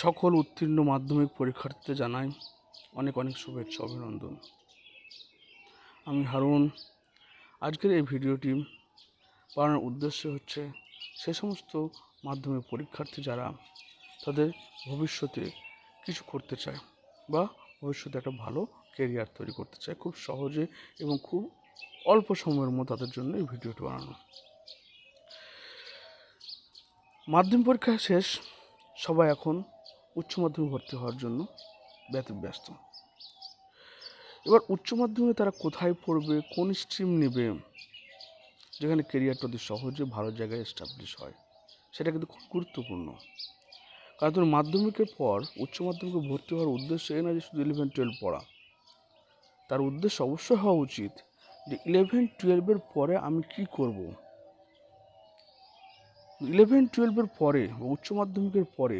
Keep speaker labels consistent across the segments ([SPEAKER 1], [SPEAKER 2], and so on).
[SPEAKER 1] সকল উত্তীর্ণ মাধ্যমিক পরীক্ষার্থীদের জানাই অনেক অনেক শুভেচ্ছা, অভিনন্দন। আমি হারুন। আজকের এই ভিডিওটি বানানোর উদ্দেশ্য হচ্ছে সে সমস্ত মাধ্যমিক পরীক্ষার্থী যারা তাদের ভবিষ্যতে কিছু করতে চায় বা ভবিষ্যতে একটা ভালো কেরিয়ার তৈরি করতে চায় খুব সহজে এবং খুব অল্প সময়ের মধ্যে তাদের জন্য এই ভিডিওটি বানানো। মাধ্যমিক পরীক্ষা শেষ, সবাই এখন উচ্চ মাধ্যমিক ভর্তি হওয়ার জন্য ব্যস্ত এবার উচ্চ মাধ্যমিকে তারা কোথায় পড়বে, কোন স্ট্রিম নেবে, যেখানে কেরিয়ারটা অতি সহজে ভালো জায়গায় এস্টাবলিশ হয়, সেটা কিন্তু খুব গুরুত্বপূর্ণ। কারণ তুমি মাধ্যমিকের পর উচ্চ মাধ্যমিকে ভর্তি হওয়ার উদ্দেশ্য এই না যে শুধু ইলেভেন টুয়েলভ পড়া। তার উদ্দেশ্য অবশ্যই হওয়া উচিত যে ইলেভেন টুয়েলভের পরে আমি কি করব? ইলেভেন টুয়েলভের পরে উচ্চ মাধ্যমিকের পরে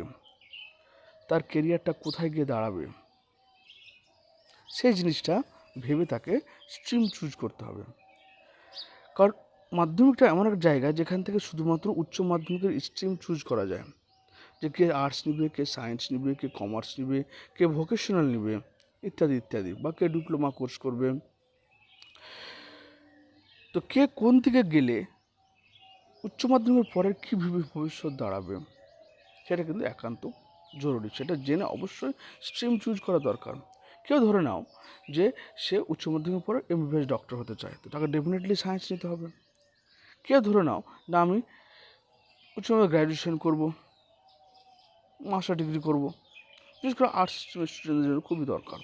[SPEAKER 1] তার কেরিয়ারটা কোথায় গিয়ে দাঁড়াবে? সেই জিনিসটা ভেবে তাকে স্ট্রিম চুজ করতে হবে। কারণ মাধ্যমিকটা এমন এক জায়গা যেখান থেকে শুধুমাত্র উচ্চ মাধ্যমিকের স্ট্রিম চুজ করা যায়। যে কে আর্টস নিবে, কে সায়েন্স নিবে, কে কমার্স নিবে, কে ভোকেশনাল নিবে, ইত্যাদি ইত্যাদি, বা কে ডিপ্লোমা কোর্স করবে। তো কে কোন দিকে গেলে উচ্চ মাধ্যমিকের পরের কী ভেবে ভবিষ্যৎ দাঁড়াবে, সেটা কিন্তু একান্ত জরুরি, সেটা জেনে অবশ্যই স্ট্রিম চুজ করা দরকার। কেউ ধরে নাও যে সে উচ্চ মাধ্যমিক পরে এমবিবিএস ডক্টর হতে চায়, তো তাকে ডেফিনেটলি সায়েন্স নিতে হবে। কেউ ধরে নাও না আমি উচ্চ মাধ্যমিক গ্র্যাজুয়েশন করব মাস্টার ডিগ্রি করব, বিশেষ করে আর্টস স্টুডেন্টদের জন্য খুবই দরকার।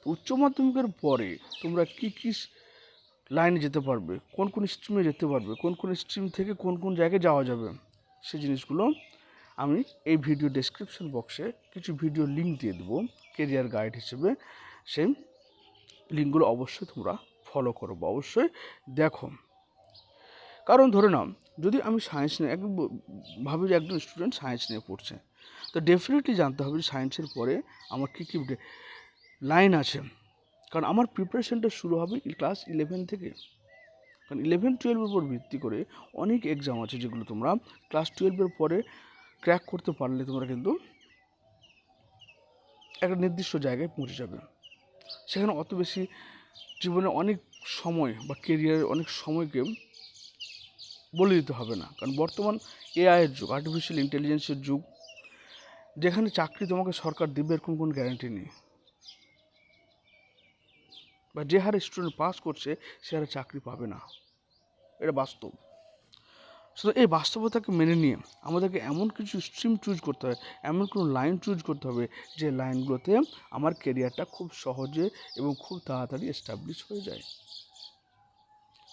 [SPEAKER 1] তো উচ্চ মাধ্যমিকের পরে তোমরা কী কী লাইনে যেতে পারবে, কোন কোন স্ট্রিমে যেতে পারবে, কোন কোন স্ট্রিম থেকে কোন কোন জায়গায় যাওয়া যাবে সেই জিনিসগুলো আমি এই ভিডিও ডেসক্রিপশন বক্সে কিছু ভিডিও লিঙ্ক দিয়ে দেবো কেরিয়ার গাইড হিসেবে। সেই লিঙ্কগুলো অবশ্যই তোমরা ফলো করো বা অবশ্যই দেখো। কারণ ধরে নাও, যদি আমি সায়েন্স নিয়ে এক ভাবি যে একজন স্টুডেন্ট সায়েন্স নিয়ে পড়ছে, তো ডেফিনেটলি জানতে হবে যে সায়েন্সের পরে আমার কী কী লাইন আছে। কারণ আমার প্রিপারেশনটা শুরু হবে ক্লাস ইলেভেন থেকে। কারণ ইলেভেন টুয়েলভের উপর ভিত্তি করে অনেক এক্সাম আছে যেগুলো তোমরা ক্লাস টুয়েলভের পরে ক্র্যাক করতে পারলে তোমরা কিন্তু একটা নির্দিষ্ট জায়গায় পৌঁছে যাবে। সেখানে অত বেশি জীবনে অনেক সময় বা কেরিয়ারের অনেক সময়কে বলে দিতে হবে না। কারণ বর্তমান এআইয়ের যুগ আর্টিফিশিয়াল ইন্টেলিজেন্সের যুগ, যেখানে চাকরি তোমাকে সরকার দেবে এরকম কোনো গ্যারান্টি নেই। বা যে হারে স্টুডেন্ট পাস করছে, সে হারে চাকরি পাবে না। এটা বাস্তব। শুধু এই বাস্তবতাকে মেনে নিয়ে আমাদেরকে এমন কিছু স্ট্রিম চুজ করতে হবে, এমন কোনো লাইন চুজ করতে হবে যে লাইনগুলোতে আমার কেরিয়ারটা খুব সহজে এবং খুব তাড়াতাড়ি এস্টাবলিশ হয়ে যায়।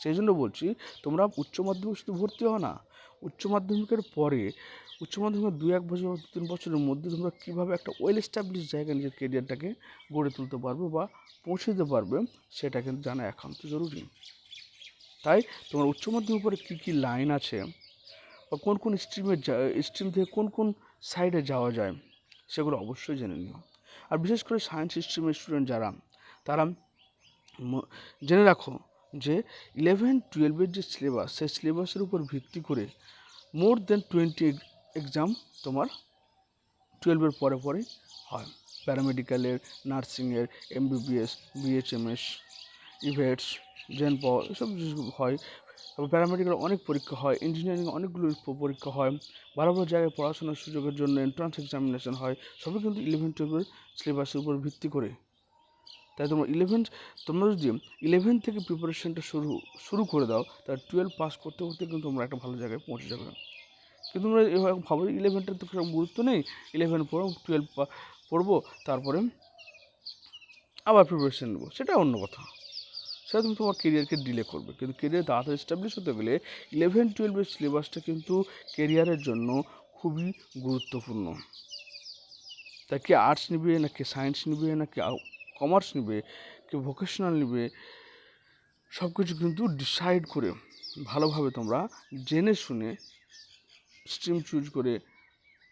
[SPEAKER 1] সেই জন্য বলছি, তোমরা উচ্চ মাধ্যমিক শুধু ভর্তি হও না, উচ্চ মাধ্যমিকের পরে, উচ্চ মাধ্যমিকের দু এক বছর দু তিন বছরের মধ্যে তোমরা কীভাবে একটা ওয়েল এস্টাবলিশ জায়গায় নিজের কেরিয়ারটাকে গড়ে তুলতে পারবে বা পৌঁছে দিতে পারবে, সেটা কিন্তু জানা একান্ত জরুরি। তাই তোমার উচ্চ মাধ্যমিক পরে কী কী লাইন আছে? বা কোন কোন স্ট্রিমে স্ট্রিম থেকে কোন কোন সাইডে যাওয়া যায়? সেগুলো অবশ্যই জেনে নিও। আর বিশেষ করে সায়েন্স স্ট্রিমের স্টুডেন্ট যারা, তারা জেনে রাখো যে ইলেভেন টুয়েলভের যে সিলেবাস সেই সিলেবাসের উপর ভিত্তি করে মোর দেন টোয়েন্টি এক্সাম তোমার টুয়েলভের পরে পরে হয়। প্যারামেডিক্যালের নার্সিংয়ের এমবিবিএস বিএচএমএস ইভেটস জেন প এসব হয়। তারপর প্যারামেডিক্যাল অনেক পরীক্ষা হয় ইঞ্জিনিয়ারিং অনেকগুলো পরীক্ষা হয়। ভালো ভালো জায়গায় পড়াশোনার সুযোগের জন্য এন্ট্রান্স এক্সামিনেশন হয়। সবই কিন্তু ইলেভেন টুয়েলভের সিলেবাসের উপর ভিত্তি করে। তাই তোমরা ইলেভেন তোমরা যদি ইলেভেন থেকে প্রিপারেশনটা শুরু শুরু করে দাও, তাহলে টুয়েলভ পাস করতে করতে কিন্তু তোমরা একটা ভালো জায়গায় পৌঁছে যাবে। কিন্তু তোমরা এভাবে ভাবো ইলেভেনটার তো সেরকম গুরুত্ব নেই। ইলেভেন পড়ো টুয়েলভ পড়ব, তারপরে আবার প্রিপারেশন নেব। সেটা অন্য কথা। সেটা তুমি তোমার কেরিয়ারকে ডিলে করবে। কিন্তু কেরিয়ার তাড়াতাড়ি এস্টাবলিশ হতে গেলে ইলেভেন টুয়েলভের সিলেবাসটা কিন্তু কেরিয়ারের জন্য খুবই গুরুত্বপূর্ণ। তা কে আর্টস নিবে না কে সায়েন্স নিবে না কে কমার্স নিবে, কে ভোকেশনাল নিবে সব কিছু কিন্তু ডিসাইড করে ভালোভাবে তোমরা জেনে শুনে স্ট্রিম চুজ করে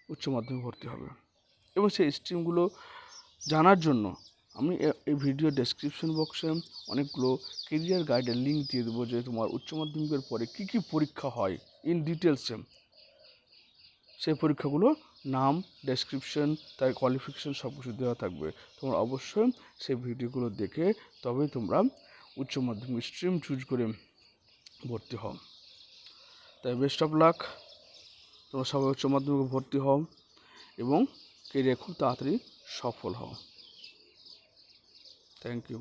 [SPEAKER 1] উচ্চ মাধ্যমিক ভর্তি হবে। এবং সেই স্ট্রিমগুলো জানার জন্য আমি এই ভিডিও ডেসক্রিপশন বক্সে অনেকগুলো কেরিয়ার গাইডের লিঙ্ক দিয়ে দেবো যে তোমার উচ্চ মাধ্যমিকের পরে কী কী পরীক্ষা হয় ইন ডিটেলসে সেই পরীক্ষাগুলো নাম ডেসক্রিপশন তার কোয়ালিফিকেশন সব কিছু দেওয়া থাকবে। তোমরা অবশ্যই সেই ভিডিওগুলো দেখে তবেই তোমরা উচ্চ মাধ্যমিক স্ট্রিম চুজ করে ভর্তি হও। তাই বেস্ট অফ লাক তোমরা সবাই উচ্চ মাধ্যমিকে ভর্তি হও এবং কেরিয়ার খুব তাড়াতাড়ি সফল হও। Thank you